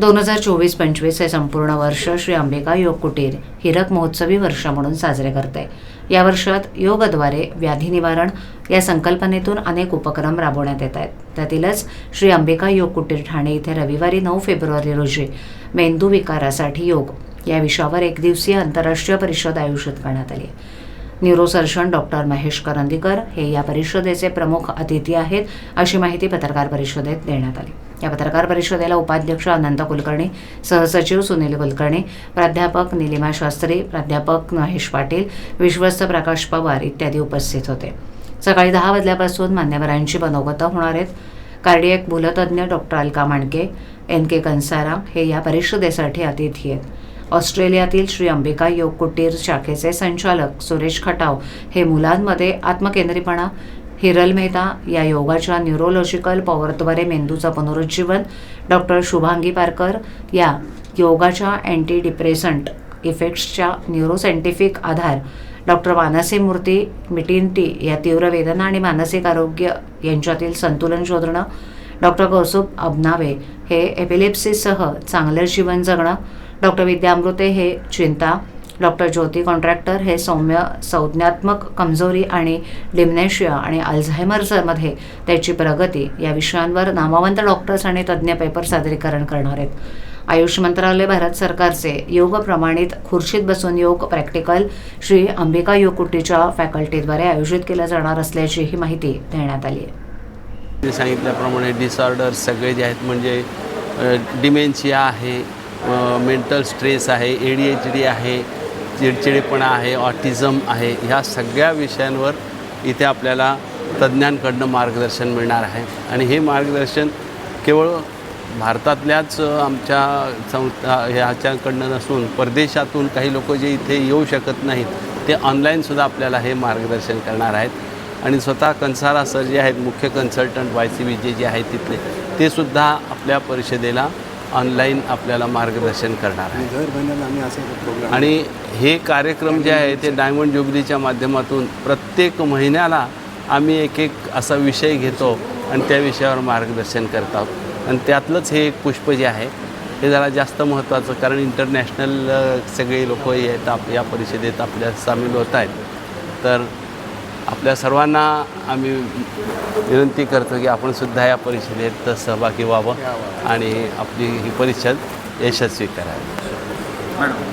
दोन हजार चोवीस पंचवीस हे संपूर्ण वर्ष श्री अंबिका योग कुटीर हिरक महोत्सवी वर्ष म्हणून साजरे करते. या वर्षात योगद्वारे व्याधी निवारण या संकल्पनेतून अनेक उपक्रम राबवण्यात येत आहेत. त्यातीलच श्री अंबिका योग कुटीर ठाणे इथे रविवारी नऊ फेब्रुवारी रोजी मेंदू विकारासाठी योग या विषयावर एक दिवसीय आंतरराष्ट्रीय परिषद आयोजित करण्यात आली. न्यूरोसर्जन डॉक्टर महेश करंदीकर हे या परिषदेचे प्रमुख अतिथी आहेत अशी माहिती पत्रकार परिषदेत देण्यात आली. या पत्रकार परिषदेला उपाध्यक्ष अनंत कुलकर्णी सहसचिव सुनील कुलकर्णी प्राध्यापक निलिमा शास्त्री प्राध्यापक महेश पाटील विश्वस्त प्रकाश पवार इत्यादी उपस्थित होते. सकाळी दहा वाजल्यापासून मान्यवरांची मनोगतं होणार आहेत. Cardiac भूलतज्ञ doctor Alka Mandke N K Kansara हे या परिषदेसाठी अतिथी आहेत. ऑस्ट्रेलियातील श्री अंबिका योग कुटीर शाखेचे संचालक सुरेश खटाव हे मुलांमध्ये आत्मकेंद्रीपणा हिरल मेहता या योगाच्या न्यूरोलॉजिकल पॉवरद्वारे मेंदूचं पुनरुज्जीवन. डॉक्टर शुभांगी पारकर या योगाच्या अँटी डिप्रेसंट इफेक्ट्सच्या न्यूरोसायंटिफिक आधार. डॉक्टर मानसी मूर्ती मिटिंटी या तीव्र वेदना आणि मानसिक आरोग्य यांच्यातील संतुलन शोधणं. डॉक्टर कौस्तुभ अबनावे हे एपिलेप्सीसह चांगलं जीवन जगणं. डॉक्टर विद्यामृते हे चिंता. डॉक्टर ज्योती कॉन्ट्रॅक्टर हे सौम्य संज्ञात्मक कमजोरी आणि डिमनेशिया आणि अल्झायमर्समध्ये त्याची प्रगती या विषयांवर नामवंत डॉक्टर्स आणि तज्ज्ञ पेपर सादरीकरण करणार आहेत. आयुष मंत्रालय भारत सरकारचे योग प्रमाणित खुर्शीत बसून योग प्रॅक्टिकल श्री अंबिका योगकुटीच्या फॅकल्टीद्वारे आयोजित केलं जाणार असल्याची ही माहिती देण्यात आली आहे. सांगितल्याप्रमाणे डिसऑर्डर्स सगळे जे आहेत म्हणजे डिमेन्शिया आहे मेंटल स्ट्रेस आहे ए डी एच डी आहे चिडचिडेपणा आहे ऑटिझम आहे ह्या सगळ्या विषयांवर इथे आपल्याला तज्ज्ञांकडनं मार्गदर्शन मिळणार आहे. आणि हे मार्गदर्शन केवळ भारतातल्याच आमच्या संस्था ह्याच्याकडनं नसून परदेशातून काही लोक जे इथे येऊ शकत नाहीत ते ऑनलाईनसुद्धा आपल्याला हे मार्गदर्शन करणार आहेत. आणि स्वतः कन्सारा सर जे आहेत मुख्य consultant Y C B J जे आहेत तिथले ते सुद्धा आपल्या परिषदेला ऑनलाईन आपल्याला मार्गदर्शन करणार आहे. आणि दर महिन्याला आम्ही असे प्रोग्राम आणि हे कार्यक्रम जे आहे ते डायमंड ज्युबिलीच्या माध्यमातून प्रत्येक महिन्याला आम्ही एक एक असा विषय घेतो आणि त्या विषयावर मार्गदर्शन करत आहोत. आणि त्यातलंच हे एक पुष्प जे आहे हे जरा जास्त महत्त्वाचं कारण इंटरनॅशनल सगळे लोक आहेत आप या परिषदेत आपल्या सामील होत आहेत. तर आपल्या सर्वांना आम्ही विनंती करतो की आपण सुद्धा या परिषदेत सहभागी व्हावं आणि आपली ही परिषद यशस्वी करावी